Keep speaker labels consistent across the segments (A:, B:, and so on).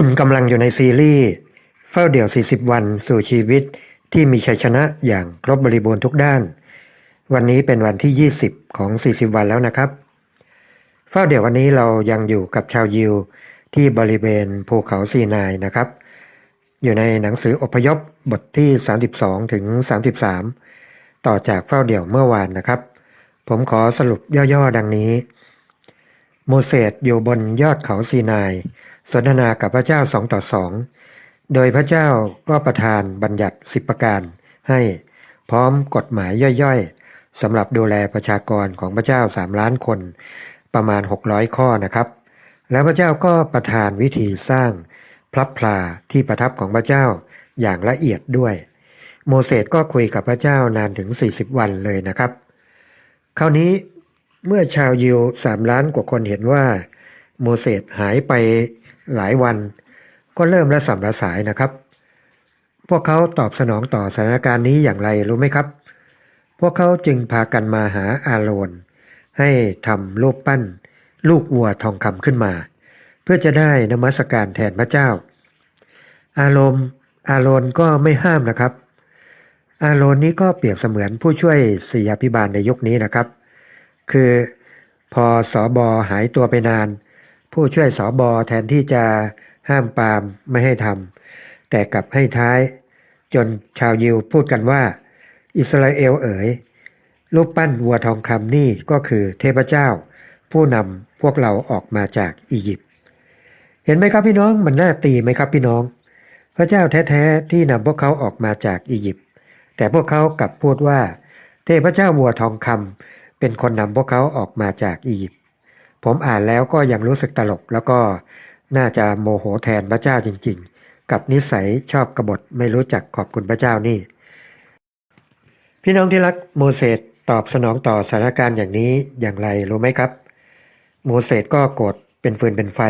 A: คุณกำลังอยู่ในซีรีส์ เฝ้าเดี่ยว 40 วันสู่ชีวิตที่มีชัยชนะอย่างครบบริบูรณ์ทุกด้าน วันนี้เป็นวันที่ 20 ของ 40 วันแล้วนะครับ เฝ้าเดี่ยววันนี้เรายังอยู่กับชาวยิวที่บริเวณภูเขาซีนายนะครับ อยู่ในหนังสืออพยพบทที่ 32 ถึง 33 ต่อจากเฝ้าเดี่ยวเมื่อวานนะครับ ผมขอสรุปย่อๆดังนี้ โมเสสอยู่บนยอดเขาซีนาย สนทนากับพระเจ้าสองต่อสอง โดยพระเจ้าก็ประทานบัญญัติสิบประการให้พร้อมกฎหมายย่อยๆสำหรับดูแลประชากรของพระเจ้าสามล้านคนประมาณ 600 ข้อนะครับ แล้วพระเจ้าก็ประทานวิธีสร้างพลับพลาที่ประทับของพระเจ้าอย่างละเอียดด้วย โมเสสก็คุยกับพระเจ้านานถึง 40 วันเลยนะครับ คราวนี้เมื่อชาวยิวสามล้านกว่าคนเห็นว่า โมเสสหายไป หลายวัน ก็เริ่มละสัมละสายนะครับ พวกเขาตอบสนองต่อสถานการณ์นี้อย่างไรรู้ไหมครับ พวกเขาจึงพากันมาหาอาโรนให้ทำรูปปั้น ลูกวัวทองคำขึ้นมา เพื่อจะได้นมัสการแทนพระเจ้า อารมณ์อาโรนก็ไม่ห้ามนะครับ อาโรนนี้ก็เปรียบเสมือนผู้ช่วยศิยาพิบาลในยุคนี้นะครับ คือพอสอบอหายตัวไปนาน ผู้ช่วยสอบอแทนที่จะห้ามปามไม่ให้ทำแต่กลับให้ท้าย จนชาวยิวพูดกันว่า อิสราเอลเอ๋ยรูปปั้นวัวทองคำนี่ก็คือเทพเจ้า ผู้นำพวกเราออกมาจากอียิปต์เห็นไหมครับพี่น้องมันน่าตีไหมครับพี่น้อง พระเจ้าแท้ๆที่นำพวกเขาออกมาจากอียิปต์แต่พวกเขากลับพูดว่า เทพเจ้าวัวทองคำเป็นคนนำพวกเขาออกมาจากอียิปต์ ผมอ่านแล้วก็ยังรู้สึกตลก แล้วก็น่าจะโมโหแทนพระเจ้าจริง ๆ กับนิสัยชอบกบฏไม่รู้จักขอบคุณพระเจ้านี่ พี่น้องที่รักโมเสสตอบสนองต่อสถานการณ์อย่างนี้อย่างไรรู้ไหมครับ โมเสสก็โกรธเป็นฟืนเป็นไฟ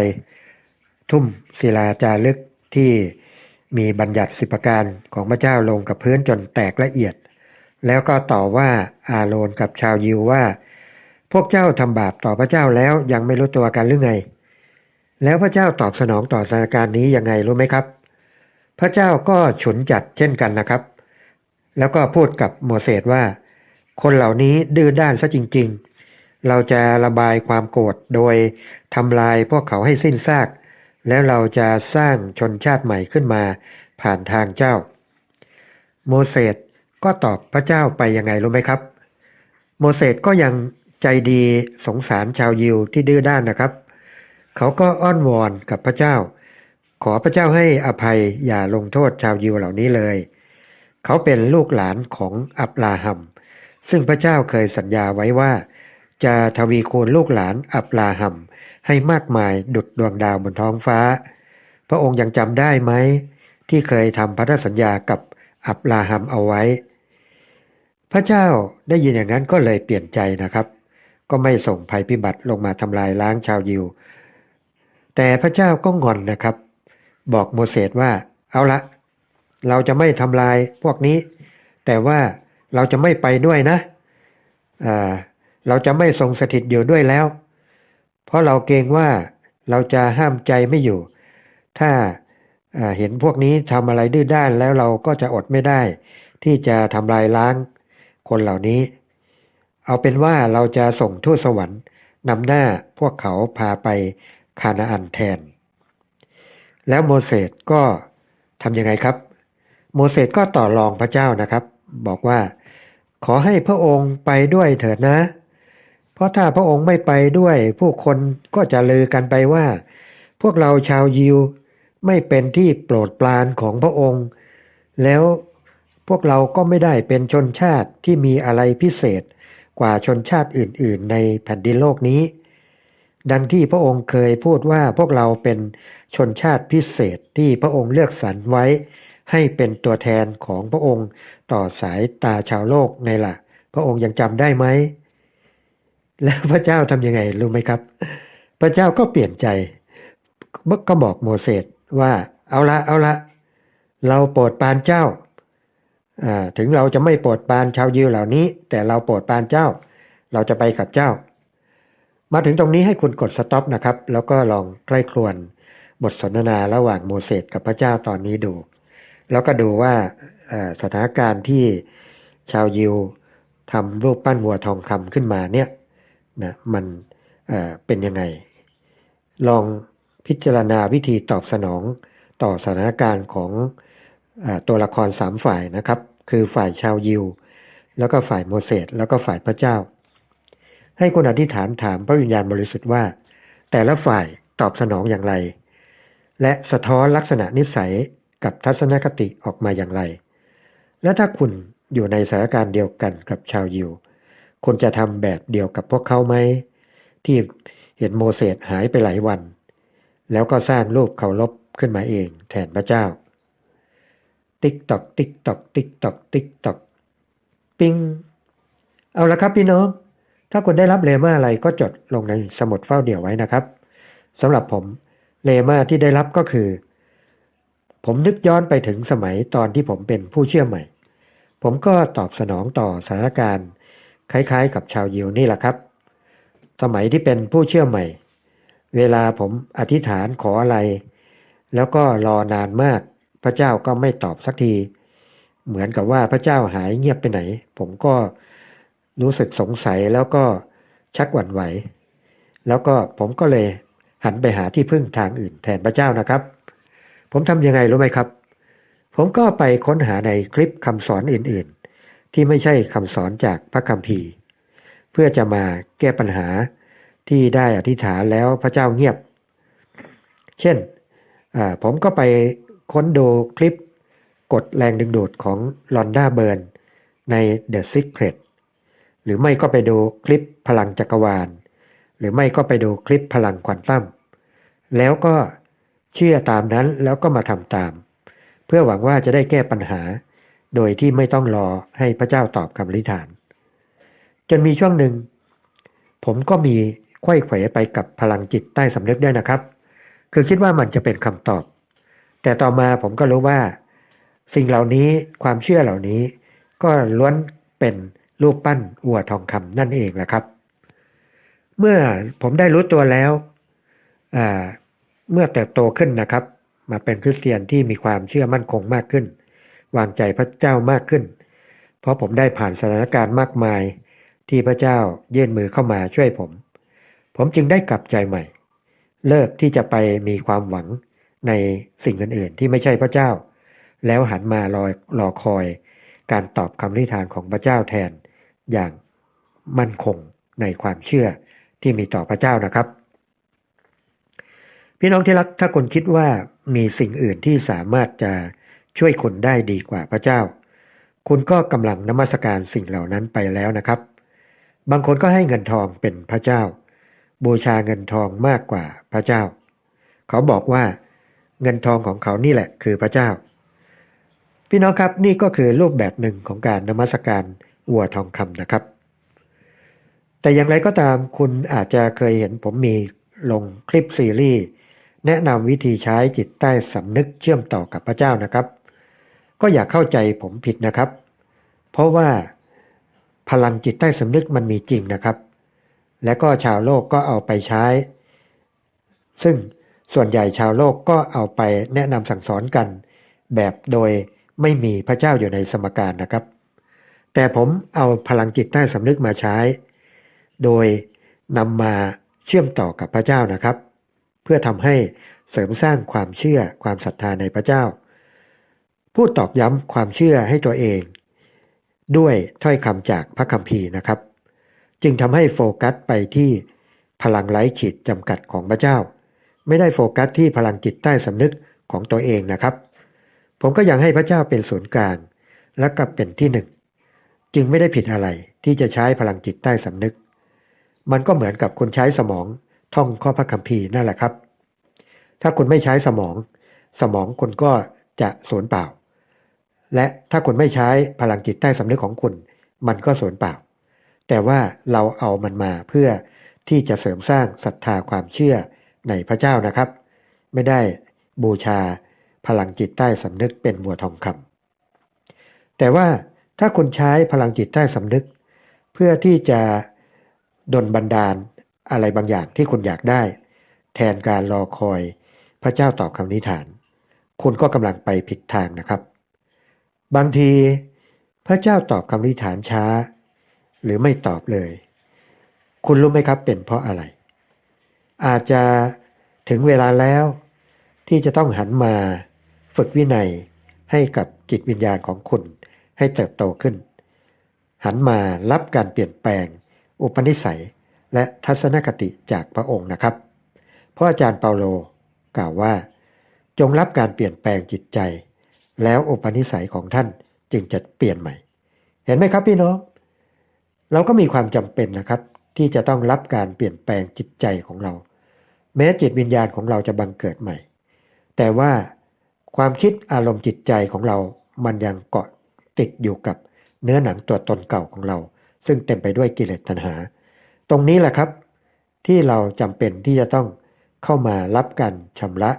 A: ทุ่มศิลาจารึกที่มีบัญญัติสิบประการของพระเจ้าลงกับพื้นจนแตกละเอียด แล้วก็ต่อว่าอาโรนกับชาวยิวว่า พวกเจ้าทำบาปต่อพระเจ้าแล้วยังไม่รู้ตัวกันหรือไง แล้วพระเจ้าตอบสนองต่อสถานการณ์นี้ยังไงรู้ไหมครับ พระเจ้าก็ฉุนจัดเช่นกันนะครับ แล้วก็พูดกับโมเสสว่า คนเหล่านี้ดื้อด้านซะจริง ๆ เราจะระบายความโกรธโดยทำลายพวกเขาให้สิ้นซาก แล้วเราจะสร้างชนชาติใหม่ขึ้นมาผ่านทางเจ้า โมเสสก็ตอบพระเจ้าไปยังไงรู้ไหมครับ โมเสสก็ยัง ใจดีสงสารชาวยิวที่ดื้อด้านนะครับ เขาก็อ้อนวอนกับพระเจ้า ขอพระเจ้าให้อภัยอย่าลงโทษชาวยิวเหล่านี้เลย เขาเป็นลูกหลานของอับราฮัม ซึ่งพระเจ้าเคยสัญญาไว้ว่า จะทวีคูณลูกหลานอับราฮัมให้มากมายดุดดวงดาวบนท้องฟ้า พระองค์ยังจำได้ไหม ที่เคยทำพันธสัญญากับอับราฮัมเอาไว้ พระเจ้าได้ยินอย่างนั้นก็เลยเปลี่ยนใจนะครับ ก็ไม่ส่งภัยพิบัติลงมาทำลายล้างชาวยิว แต่พระเจ้าก็งอนนะครับ บอกโมเสสว่า เอาละ เราจะไม่ทำลายพวกนี้ แต่ว่าเราจะไม่ไปด้วยนะเราจะไม่ทรงสถิตอยู่ด้วยแล้ว เพราะเราเกรงว่าเราจะห้ามใจไม่อยู่ ถ้าเห็นพวกนี้ทำอะไรดื้อด้านแล้วเราก็จะอดไม่ได้ ที่จะทำลายล้างคนเหล่านี้ เอาเป็นว่าเราจะส่งทูตสวรรค์นำหน้าพวกเขาพาไปคานาอันแทน แล้วโมเสสก็ทำยังไงครับ โมเสสก็ต่อรองพระเจ้านะครับ บอกว่า ขอให้พระองค์ไปด้วยเถิดนะ เพราะถ้าพระองค์ไม่ไปด้วย ผู้คนก็จะลือกันไปว่า พวกเราชาวยิวไม่เป็นที่โปรดปรานของพระองค์ แล้วพวกเราก็ไม่ได้เป็นชนชาติที่มีอะไรพิเศษ กว่าชนชาติอื่น ๆ ในแผ่นดินโลกนี้ ดังที่พระองค์เคยพูดว่าพวกเราเป็นชนชาติพิเศษที่พระองค์เลือกสรรไว้ ให้เป็นตัวแทนของพระองค์ต่อสายตาชาวโลกไงล่ะ พระองค์ยังจำได้ไหม แล้วพระเจ้าทำยังไงรู้ไหมครับ พระเจ้าก็เปลี่ยนใจก็บอกโมเสสว่าเอาละเอาละเราโปรดปานเจ้า ถึงเราจะไม่โปรดปานชาวยิวเหล่านี้ แต่เราโปรดปานเจ้า เราจะไปกับเจ้า มาถึงตรงนี้ให้คุณกดสต็อปนะครับ แล้วก็ลองใกล้ครวนบทสนทนาระหว่างโมเสสกับพระเจ้าตอนนี้ดู แล้วก็ดูว่าสถานการณ์ที่ชาวยิวทำรูปปั้นวัวทองคำขึ้นมาเนี่ยนะมันเเป็นยังไง ลองพิจารณาวิธีตอบสนองต่อสถานการณ์ของอตัวละครสามฝ่ายนะครับ คือฝ่ายชาวยิว แล้วก็ฝ่ายโมเสสแล้วก็ฝ่ายพระเจ้า ให้คุณอธิษฐานถามพระวิญญาณบริสุทธิ์ว่า แต่ละฝ่ายตอบสนองอย่างไร และสะท้อนลักษณะนิสัยกับทัศนคติออกมาอย่างไร และถ้าคุณอยู่ในสถานการณ์เดียวกันกับชาวยิว คุณจะทำแบบเดียวกับพวกเขาไหม ที่เห็นโมเสสหายไปหลายวัน แล้วก็สร้างรูปเคารพขึ้นมาเองแทนพระเจ้า ติ๊กตอกติ๊กตอกติ๊กตอกติ๊กตอกปิงเอาละครับพี่น้อง ถ้าคุณได้รับเลมาอะไรก็จดลงในสมุดเฝ้าเดี่ยวไว้นะครับสำหรับผมเลมาที่ได้รับก็คือ ผมนึกย้อนไปถึงสมัยตอนที่ผมเป็นผู้เชื่อใหม่ ผมก็ตอบสนองต่อสถานการณ์ คล้ายๆ กับชาวยิวนี่แหละครับ สมัยที่เป็นผู้เชื่อใหม่ เวลาผมอธิษฐานขออะไร แล้วก็รอนานมาก พระเจ้าก็ไม่ตอบสักที เหมือนกับว่าพระเจ้าหายเงียบไปไหน ผมก็รู้สึกสงสัยแล้วก็ชักหวั่นไหว แล้วก็ผมก็เลยหันไปหาที่พึ่งทางอื่นแทนพระเจ้านะครับ ผมทำยังไงรู้ไหมครับ ผมก็ไปค้นหาในคลิปคำสอนอื่นๆ ที่ไม่ใช่คำสอนจากพระคัมภีร์ เพื่อจะมาแก้ปัญหาที่ได้อธิษฐานแล้วพระเจ้าเงียบ เช่นผมก็ไป ค้นดูคลิปกดแรงดึงดูดของลอนด้าเบิร์นใน The Secret หรือไม่ก็ไปดูคลิปพลังจักรวาล หรือไม่ก็ไปดูคลิปพลังควอนตัมแล้วก็เชื่อตามนั้นแล้วก็มาทำตาม เพื่อหวังว่าจะได้แก้ปัญหา โดยที่ไม่ต้องรอให้พระเจ้าตอบคำอธิษฐาน จนมีช่วงหนึ่ง ผมก็มีไขว้เขวไปกับพลังจิตใต้สำนึกด้วยนะครับ คือคิดว่ามันจะเป็นคำตอบ แต่ต่อมาผมก็รู้ว่า สิ่งเหล่านี้ความเชื่อเหล่านี้ ก็ล้วนเป็นรูปปั้นวัวทองคำนั่นเองแหละครับ เมื่อผมได้รู้ตัวแล้ว เมื่อเติบโตขึ้นนะครับ มาเป็นคริสเตียนที่มีความเชื่อมั่นคงมากขึ้น วางใจพระเจ้ามากขึ้น เพราะผมได้ผ่านสถานการณ์มากมายที่พระเจ้ายื่นมือเข้ามาช่วยผม ผมจึงได้กลับใจใหม่ เลิกที่จะไปมีความหวัง ในสิ่งอื่นๆที่ไม่ใช่พระเจ้า แล้วหันมารอรอคอย การตอบคำนิทานของพระเจ้าแทนอย่างมั่นคงในความเชื่อที่มีต่อพระเจ้านะครับ พี่น้องที่รักถ้าคุณคิดว่ามีสิ่งอื่นที่สามารถจะช่วยคุณได้ดีกว่าพระเจ้า คุณก็กำลังนมัสการสิ่งเหล่านั้นไปแล้วนะครับ บางคนก็ให้เงินทองเป็นพระเจ้า บูชาเงินทองมากกว่าพระเจ้า เขาบอกว่า เงินทองของเขานี่แหละคือพระเจ้า พี่น้องครับนี่ก็คือรูปแบบหนึ่งของการนมัสการวัวทองคำนะครับ แต่อย่างไรก็ตามคุณอาจจะเคยเห็นผมมีลงคลิปซีรีส์แนะนำวิธีใช้จิตใต้สำนึกเชื่อมต่อกับพระเจ้านะครับ ก็อย่าเข้าใจผมผิดนะครับ เพราะว่าพลังจิตใต้สำนึกมันมีจริงนะครับ และก็ชาวโลกก็เอาไปใช้ ซึ่ง ส่วนใหญ่ชาวโลกก็เอาไปแนะนำสั่งสอนกัน แบบโดยไม่มีพระเจ้าอยู่ในสมการนะครับ แต่ผมเอาพลังจิตใต้สำนึกมาใช้ โดยนำมาเชื่อมต่อกับพระเจ้านะครับ เพื่อทำให้เสริมสร้างความเชื่อความศรัทธาในพระเจ้า พูดตอกย้ำความเชื่อให้ตัวเอง ด้วยถ้อยคำจากพระคัมภีร์นะครับ จึงทำให้โฟกัสไปที่พลังไร้ขีดจำกัดของพระเจ้า ไม่ได้โฟกัสที่พลังจิตใต้สำนึกของตัวเองนะครับ ผมก็ยังให้พระเจ้าเป็นศูนย์กลาง และก็เป็นที่หนึ่ง จึงไม่ได้ผิดอะไรที่จะใช้พลังจิตใต้สำนึก มันก็เหมือนกับคุณใช้สมองท่องข้อพระคัมภีร์นั่นแหละครับ ถ้าคุณไม่ใช้สมอง สมองคุณก็จะสูญเปล่า และถ้าคุณไม่ใช้พลังจิตใต้สำนึกของคุณ มันก็สูญเปล่า แต่ว่าเราเอามันมาเพื่อที่จะเสริมสร้างศรัทธาความเชื่อ ในพระเจ้านะครับ ไม่ได้บูชาพลังจิตใต้สำนึกเป็นบัวทองคำแต่ว่าถ้าคุณใช้พลังจิตใต้สำนึก เพื่อที่จะดลบันดาลอะไรบางอย่างที่คุณอยากได้ แทนการรอคอยพระเจ้าตอบคำอธิฐาน คุณก็กำลังไปผิดทางนะครับ บางทีพระเจ้าตอบคำอธิฐานช้า หรือไม่ตอบเลย คุณรู้ไหมครับเป็นเพราะอะไร อาจจะ ถึงเวลาแล้วที่จะต้องหันมาฝึกวินัยให้กับจิตวิญญาณของคุณให้เติบโตขึ้น หันมารับการเปลี่ยนแปลง อุปนิสัย และทัศนคติจากพระองค์นะครับ เพราะอาจารย์เปาโลกล่าวว่า จงรับการเปลี่ยนแปลงจิตใจ แล้วอุปนิสัยของท่านจึงจะเปลี่ยนใหม่ เห็นไหมครับพี่น้อง เราก็มีความจำเป็นนะครับ ที่จะต้องรับการเปลี่ยนแปลงจิตใจของเรา แม้จิตวิญญาณของเราจะบังเกิดใหม่ แต่ว่าความคิดอารมณ์จิตใจของเรามันยังเกาะติดอยู่กับเนื้อหนังตัวตนเก่าของเรา ซึ่งเต็มไปด้วยกิเลสตัณหา ตรงนี้แหละครับ ที่เราจำเป็นที่จะต้องเข้ามารับการชำระ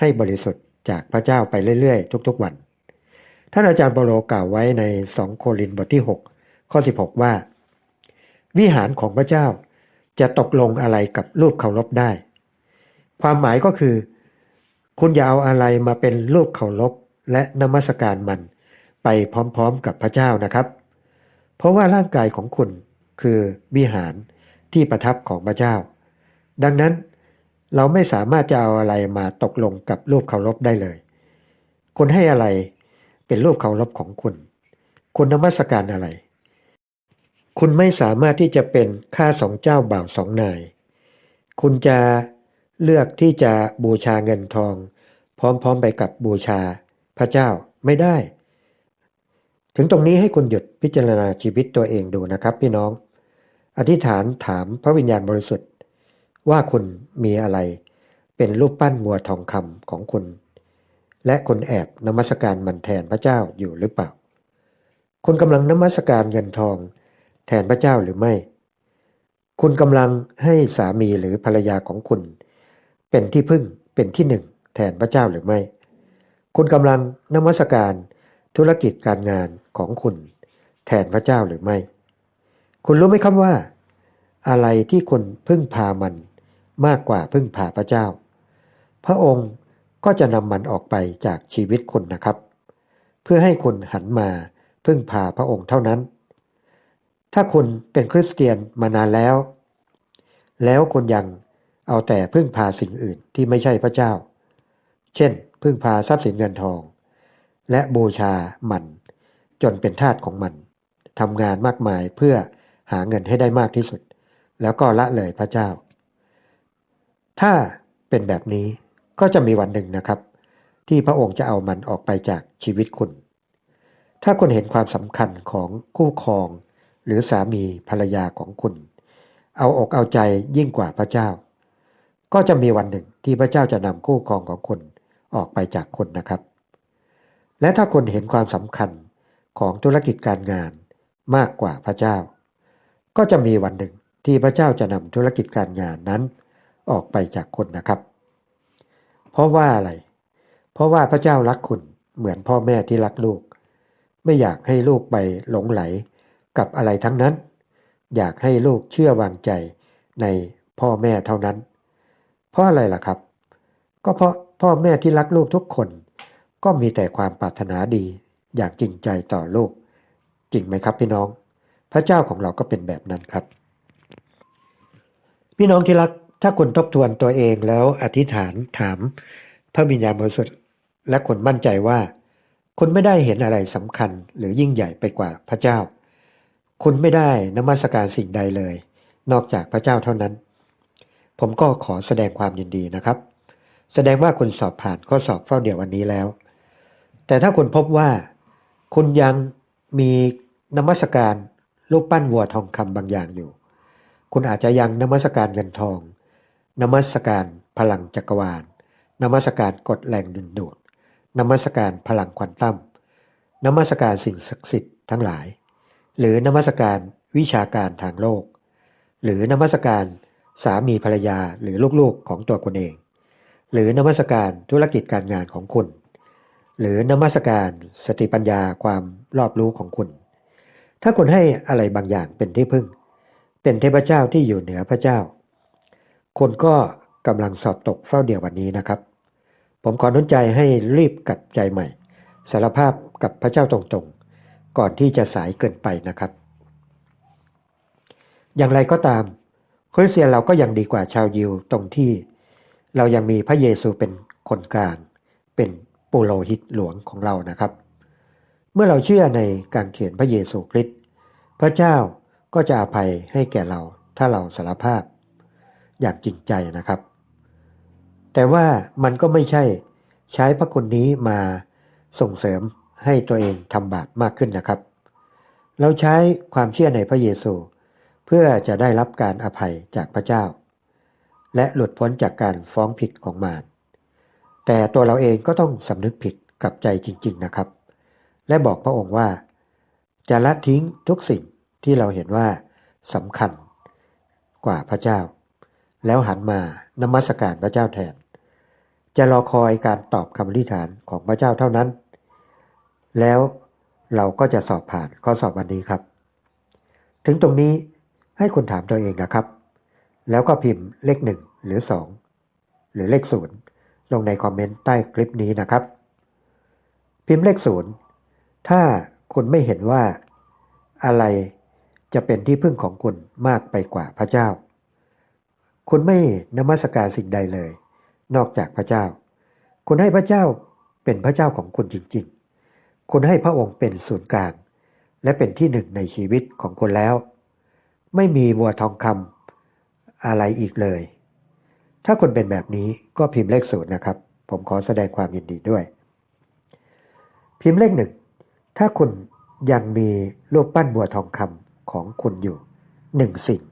A: ให้บริสุทธิ์จากพระเจ้าไปเรื่อยๆ ทุกๆวัน ท่านอาจารย์เปโลกล่าวไว้ใน 2 โครินธ์บทที่ 6 ข้อ 16 ว่า วิหารของพระเจ้าจะตกลงอะไรกับรูปเคารพได้ ความหมายก็คือ คุณอย่าเอาอะไรมาเป็นรูปเคารพและนมัสการมัน ไปพร้อมๆกับพระเจ้านะครับ เพราะว่าร่างกายของคุณคือวิหารที่ประทับของพระเจ้า ดังนั้นเราไม่สามารถจะเอาอะไรมาตกลงกับรูปเคารพได้เลย คุณให้อะไรเป็นรูปเคารพของคุณ คุณนมัสการอะไร คุณไม่สามารถที่จะเป็นข้าสองเจ้าบ่าวสองนาย คุณจะ เลือกที่จะบูชาเงินทอง พร้อมๆไปกับบูชาพระเจ้าไม่ได้ ถึงตรงนี้ให้คุณหยุดพิจารณาชีวิตตัวเองดูนะครับ พี่น้อง อธิษฐานถามพระวิญญาณบริสุทธิ์ ว่าคุณมีอะไร เป็นรูปปั้นงัวทองคำของคุณ และคุณแอบนมัสการมันแทนพระเจ้าอยู่หรือเปล่า คุณกำลังนมัสการเงินทองแทนพระเจ้าหรือไม่ คุณกำลังให้สามีหรือภรรยาของคุณเเป็นที่พึ่งเป็นที่หนึ่งแทนพระเจ้าหรือไม่ คุณกำลังนมัสการธุรกิจการงานของคุณ แทนพระเจ้าหรือไม่ คุณรู้ไหมครับว่า อะไรที่คุณพึ่งพามันมากกว่าพึ่งพาพระเจ้า พระองค์ก็จะนำมันออกไปจากชีวิตคุณนะครับ เพื่อให้คุณหันมาพึ่งพาพระองค์เท่านั้น ถ้าคุณเป็นคริสเตียนมานานแล้ว แล้วคุณยัง เอาแต่พึ่งพาสิ่งอื่นที่ไม่ใช่พระเจ้า เช่น พึ่งพาทรัพย์สินเงินทอง และบูชามัน จนเป็นทาสของมันทำงานมากมายเพื่อหาเงินให้ได้มากที่สุด แล้วก็ละเลยพระเจ้า ถ้าเป็นแบบนี้ก็จะมีวันหนึ่งนะครับ ที่พระองค์จะเอามันออกไปจากชีวิตคุณ ถ้าคุณเห็นความสำคัญของคู่ครอง หรือสามีภรรยาของคุณ เอาอกเอาใจยิ่งกว่าพระเจ้า ก็จะมีวันหนึ่งที่พระเจ้าจะนำคู่ครองของคุณออกไปจากคุณนะครับ และถ้าคุณเห็นความสำคัญของธุรกิจการงานมากกว่าพระเจ้า ก็จะมีวันหนึ่งที่พระเจ้าจะนำธุรกิจการงานนั้นออกไปจากคุณนะครับ เพราะว่าอะไร เพราะว่าพระเจ้ารักคุณเหมือนพ่อแม่ที่รักลูก ไม่อยากให้ลูกไปหลงไหลกับอะไรทั้งนั้น อยากให้ลูกเชื่อวางใจในพ่อแม่เท่านั้น เพราะอะไรล่ะครับ ก็เพราะพ่อแม่ที่รักลูกทุกคน ก็มีแต่ความปรารถนาดี อยางจริงใจต่อลูก จริงไหมครับพี่น้อง พระเจ้าของเราก็เป็นแบบนั้นครับ พี่น้องที่รักถ้าคุณทบทวนตัวเองแล้วอธิษฐานถาม พระวิญญาณบริสุทธิ์และคุณมั่นใจว่า คุณไม่ได้เห็นอะไรสำคัญหรือยิ่งใหญ่ไปกว่าพระเจ้า คุณไม่ได้นมัสการสิ่งใดเลย นอกจากพระเจ้าเท่านั้น ผมก็ขอแสดงความยินดีนะครับ แสดงว่าคุณสอบผ่านข้อสอบเฝ้าเดี่ยววันนี้แล้ว แต่ถ้าคุณพบว่า คุณยังมีนมัสการรูปปั้นวัวทองคำบางอย่างอยู่ คุณอาจจะยังนมัสการเงินทอง นมัสการพลังจักรวาล นมัสการกฎแรงดึงดูด นมัสการพลังควอนตัม นมัสการสิ่งศักดิ์สิทธิ์ทั้งหลาย หรือนมัสการวิชาการทางโลก หรือนมัสการ สามีภรรยาหรือลูกๆของตัวคุณเอง หรือนมัสการธุรกิจการงานของคุณ หรือนมัสการสติปัญญาความรอบรู้ของคุณ ถ้าคุณให้อะไรบางอย่างเป็นที่พึ่ง เป็นเทพเจ้าที่อยู่เหนือพระเจ้า คนก็กำลังสอบตกเฝ้าเดียววันนี้นะครับ ผมขอนุนใจให้รีบกลับใจใหม่ สารภาพกับพระเจ้าตรงๆ ก่อนที่จะสายเกินไปนะครับ อย่างไรก็ตาม คริสเตียนเราก็ยังดีกว่าชาวยิวตรงที่ เรายังมีพระเยซูเป็นคนกลาง เป็นปุโรหิตหลวงของเรานะครับ เมื่อเราเชื่อในการเขียนพระเยซูคริสต์พระเจ้าก็จะอภัยให้แก่เราถ้าเราสารภาพอย่างจริงใจนะครับ แต่ว่ามันก็ไม่ใช่ใช้พระคุณนี้มาส่งเสริมให้ตัวเองทำบาปมากขึ้นนะครับ เราใช้ความเชื่อในพระเยซู เพื่อจะได้รับการอภัยจากพระเจ้า และหลุดพ้นจากการฟ้องผิดของมารแต่ตัวเราเองก็ต้องสำนึกผิดกับใจจริง ๆนะครับ และบอกพระองค์ว่า จะละทิ้งทุกสิ่งที่เราเห็นว่าสำคัญกว่าพระเจ้า แล้วหันมานมัสการพระเจ้าแทน จะรอคอยการตอบคำอธิษฐานของพระเจ้าเท่านั้น แล้วเราก็จะสอบผ่านข้อสอบวันนี้ครับ ถึงตรงนี้ ให้คุณถามตัวเองนะครับ แล้วก็พิมพ์เลขหนึ่งหรือสองหรือเลขศูนย์ลงในคอมเมนต์ใต้คลิปนี้นะครับ พิมพ์เลขศูนย์ถ้าคุณไม่เห็นว่าอะไรจะเป็นที่พึ่งของคุณมากไปกว่าพระเจ้า คุณไม่นมัสการสิ่งใดเลย นอกจากพระเจ้า คุณให้พระเจ้าเป็นพระเจ้าของคุณจริง ๆ คุณให้พระองค์เป็นศูนย์กลางและเป็นที่หนึ่งในชีวิตของคุณแล้ว ไม่มีบัวทองคำอะไรอีกเลย ถ้าคุณเป็นแบบนี้ก็พิมพ์เลขศูนย์นะครับ ผมขอแสดงความยินดีด้วย พิมพ์เลขหนึ่ง ถ้าคุณยังมีรูปปั้นบัวทองคำของคุณอยู่หนึ่งสิ่ง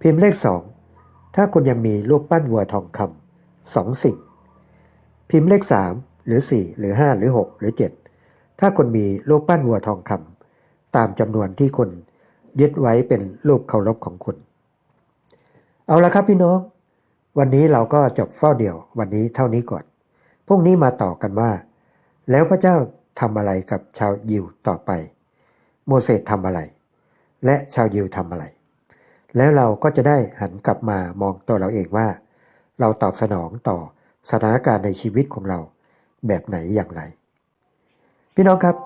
A: พิมพ์เลขสองถ้าคุณยังมีรูปปั้นวัวทองคำสองสิ่ง พิมพ์เลขสามหรือสี่หรือห้าหรือหกหรือเจ็ดถ้าคุณมีรูปปั้นวัวทองคำตามจำนวนที่คุณ ยึดไว้เป็นรูปเคารพของคุณ เอาละครับพี่น้อง วันนี้เราก็จบเฝ้าเดี่ยววันนี้เท่านี้ก่อน พรุ่งนี้มาต่อกันว่า แล้วพระเจ้าทำอะไรกับชาวยิวต่อไป โมเสสทำอะไร และชาวยิวทำอะไร แล้วเราก็จะได้หันกลับมามองตัวเราเองว่า เราตอบสนองต่อสถานการณ์ในชีวิตของเราแบบไหนอย่างไร พี่น้องครับ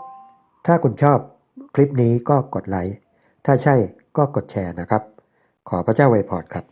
A: ถ้าคุณชอบคลิปนี้ก็กดไลค์ ถ้าใช่ก็กดแชร์นะครับ ขอพระเจ้าไวยพรครับ